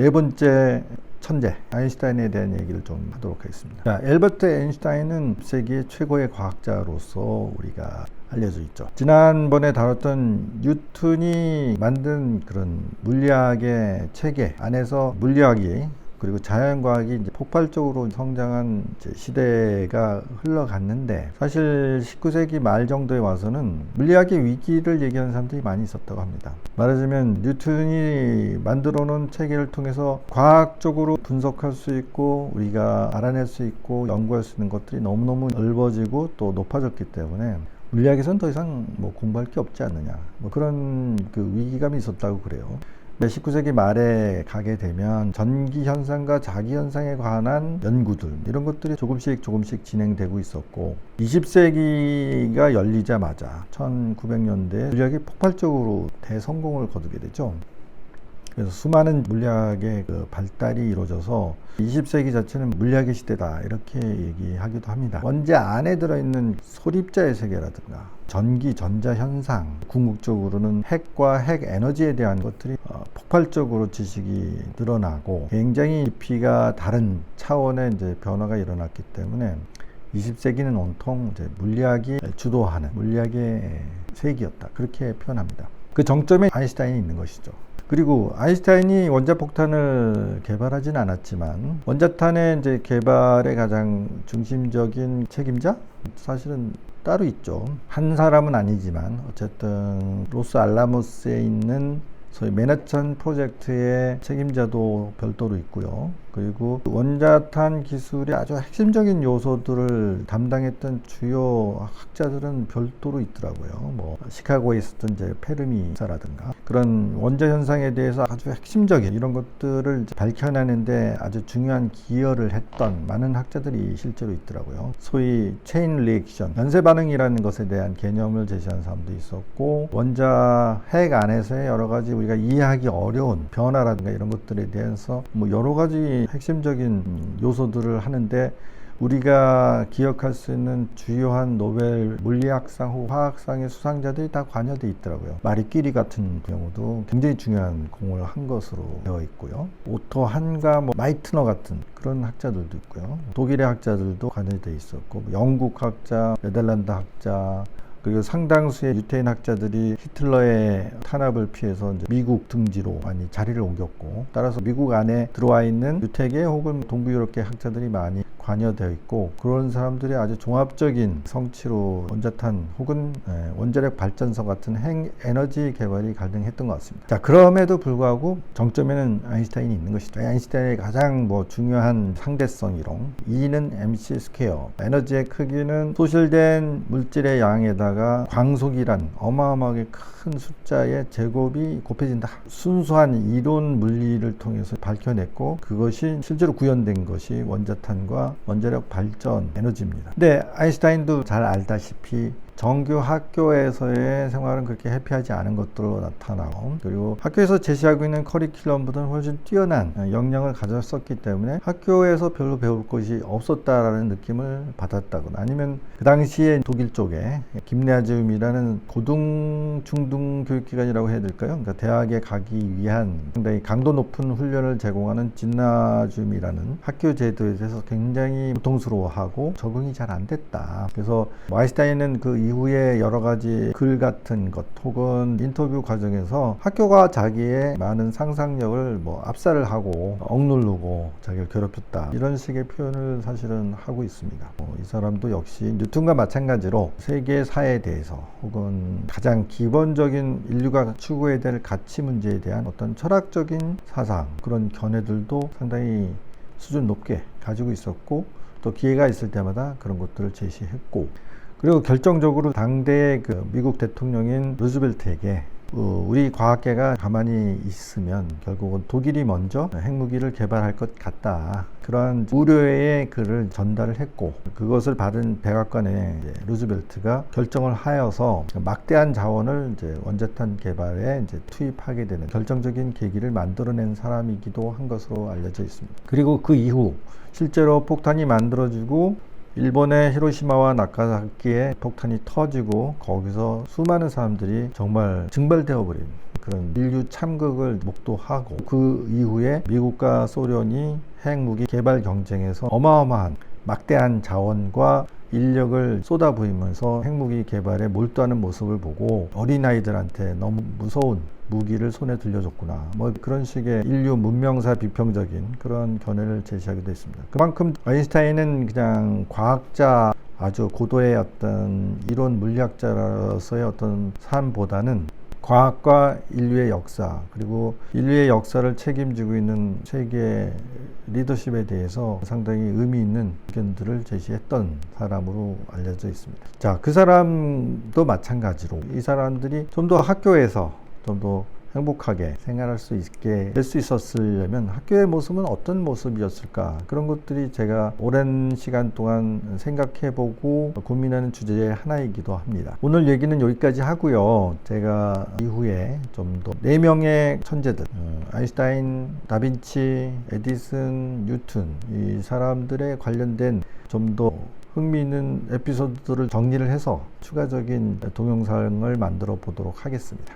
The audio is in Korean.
네 번째 천재 아인슈타인에 대한 얘기를 좀 하도록 하겠습니다. 자, 엘버트 아인슈타인은 세계 최고의 과학자로서 우리가 알려져 있죠. 지난번에 다뤘던 뉴턴이 만든 그런 물리학의 체계 안에서 물리학이 그리고 자연과학이 이제 폭발적으로 성장한 시대가 흘러갔는데 사실 19세기 말 정도에 와서는 물리학의 위기를 얘기하는 사람들이 많이 있었다고 합니다. 말하자면 뉴턴이 만들어 놓은 체계를 통해서 과학적으로 분석할 수 있고 우리가 알아낼 수 있고 연구할 수 있는 것들이 너무너무 넓어지고 또 높아졌기 때문에 물리학에서는 더 이상 뭐 공부할 게 없지 않느냐 뭐 그런 그 위기감이 있었다고 그래요. 19세기 말에 가게 되면 전기 현상과 자기 현상에 관한 연구들 이런 것들이 조금씩 조금씩 진행되고 있었고 20세기가 열리자마자 1900년대 물리학이 폭발적으로 대성공을 거두게 되죠. 그래서 수많은 물리학의 그 발달이 이루어져서 20세기 자체는 물리학의 시대다 이렇게 얘기하기도 합니다. 원자 안에 들어있는 소립자의 세계라든가 전기, 전자 현상, 궁극적으로는 핵과 핵 에너지에 대한 것들이 어, 폭발적으로 지식이 늘어나고 굉장히 깊이가 다른 차원의 이제 변화가 일어났기 때문에 20세기는 온통 이제 물리학이 주도하는 물리학의 세기였다 그렇게 표현합니다. 그 정점에 아인슈타인이 있는 것이죠. 그리고 아인슈타인이 원자폭탄을 개발하진 않았지만 원자탄의 이제 개발의 가장 중심적인 책임자 사실은 따로 있죠. 한 사람은 아니지만 어쨌든 로스 알라모스에 있는 소위 맨하탄 프로젝트의 책임자도 별도로 있고요. 그리고 원자탄 기술의 아주 핵심적인 요소들을 담당했던 주요 학자들은 별도로 있더라고요. 뭐 시카고에 있었던 이제 페르미 사라든가 그런 원자 현상에 대해서 아주 핵심적인 이런 것들을 밝혀내는데 아주 중요한 기여를 했던 많은 학자들이 실제로 있더라고요. 소위 체인 리액션, 연쇄 반응이라는 것에 대한 개념을 제시한 사람도 있었고 원자 핵 안에서의 여러 가지 우리가 이해하기 어려운 변화라든가 이런 것들에 대해서 뭐 여러 가지 핵심적인 요소들을 하는데 우리가 기억할 수 있는 주요한 노벨 물리학상 혹 화학상의 수상자들이 다 관여돼 있더라고요. 마리 끼리 같은 경우도 굉장히 중요한 공을 한 것으로 되어 있고요. 오토 한가, 뭐 마이트너 같은 그런 학자들도 있고요. 독일의 학자들도 관여돼 있었고, 영국 학자, 네덜란드 학자, 그리고 상당수의 유태인 학자들이 히틀러의 탄압을 피해서 미국 등지로 많이 자리를 옮겼고 따라서 미국 안에 들어와 있는 유태계 혹은 동부 유럽계 학자들이 많이 관여되어 있고 그런 사람들이 아주 종합적인 성취로 원자탄 혹은 원자력 발전소 같은 핵 에너지 개발이 가능했던 것 같습니다. 자 그럼에도 불구하고 정점에는 아인슈타인이 있는 것이죠. 아인슈타인의 가장 뭐 중요한 상대성 이론 E는 mc 스퀘어 에너지의 크기는 소실된 물질의 양에다가 광속이란 어마어마하게 큰 숫자의 제곱이 곱해진다. 순수한 이론 물리를 통해서 밝혀냈고 그것이 실제로 구현된 것이 원자탄과 원자력 발전 에너지입니다. 근데 아인슈타인도 잘 알다시피 정규 학교에서의 생활은 그렇게 해피하지 않은 것으로 나타나고 그리고 학교에서 제시하고 있는 커리큘럼보다는 훨씬 뛰어난 역량을 가졌었기 때문에 학교에서 별로 배울 것이 없었다라는 느낌을 받았다거나 아니면 그 당시에 독일 쪽에 김레아지움이라는 고등 중등 교육기관이라고 해야 될까요? 그러니까 대학에 가기 위한 상당히 강도 높은 훈련을 제공하는 진나줌이라는 학교 제도에 대해서 굉장히 고통스러워하고 적응이 잘 안 됐다. 그래서 아인슈타인은 그 이후에 여러 가지 글 같은 것 혹은 인터뷰 과정에서 학교가 자기의 많은 상상력을 뭐 압살을 하고 억누르고 자기를 괴롭혔다 이런 식의 표현을 사실은 하고 있습니다. 어, 이 사람도 역시 뉴턴과 마찬가지로 세계 사에 대해서 혹은 가장 기본적인 인류가 추구해야 될 가치 문제에 대한 어떤 철학적인 사상 그런 견해들도 상당히 수준 높게 가지고 있었고 또 기회가 있을 때마다 그런 것들을 제시했고 그리고 결정적으로 당대의 그 미국 대통령인 루즈벨트에게 어, 우리 과학계가 가만히 있으면 결국은 독일이 먼저 핵무기를 개발할 것 같다. 그러한 우려의 글을 전달을 했고 그것을 받은 백악관의 루즈벨트가 결정을 하여서 막대한 자원을 이제 원자탄 개발에 이제 투입하게 되는 결정적인 계기를 만들어낸 사람이기도 한 것으로 알려져 있습니다. 그리고 그 이후 실제로 폭탄이 만들어지고 일본의 히로시마와 나카사키에 폭탄이 터지고 거기서 수많은 사람들이 정말 증발되어 버린 그런 인류 참극을 목도하고 그 이후에 미국과 소련이 핵무기 개발 경쟁에서 어마어마한 막대한 자원과 인력을 쏟아부으면서 핵무기 개발에 몰두하는 모습을 보고 어린아이들한테 너무 무서운 무기를 손에 들려줬구나. 뭐 그런 식의 인류 문명사 비평적인 그런 견해를 제시하기도 했습니다. 그만큼 아인슈타인은 그냥 과학자 아주 고도의 어떤 이론 물리학자로서의 어떤 삶보다는 과학과 인류의 역사 그리고 인류의 역사를 책임지고 있는 세계 리더십에 대해서 상당히 의미 있는 의견들을 제시했던 사람으로 알려져 있습니다. 자, 그 사람도 마찬가지로 이 사람들이 좀 더 학교에서 좀더 행복하게 생활할 수 있게 될 수 있었으려면 학교의 모습은 어떤 모습이었을까 그런 것들이 제가 오랜 시간 동안 생각해보고 고민하는 주제의 하나이기도 합니다. 오늘 얘기는 여기까지 하고요. 제가 이후에 좀 더 네 명의 천재들 어, 아인슈타인, 다빈치, 에디슨, 뉴튼 이 사람들에 관련된 좀더 흥미있는 에피소드들을 정리를 해서 추가적인 동영상을 만들어 보도록 하겠습니다.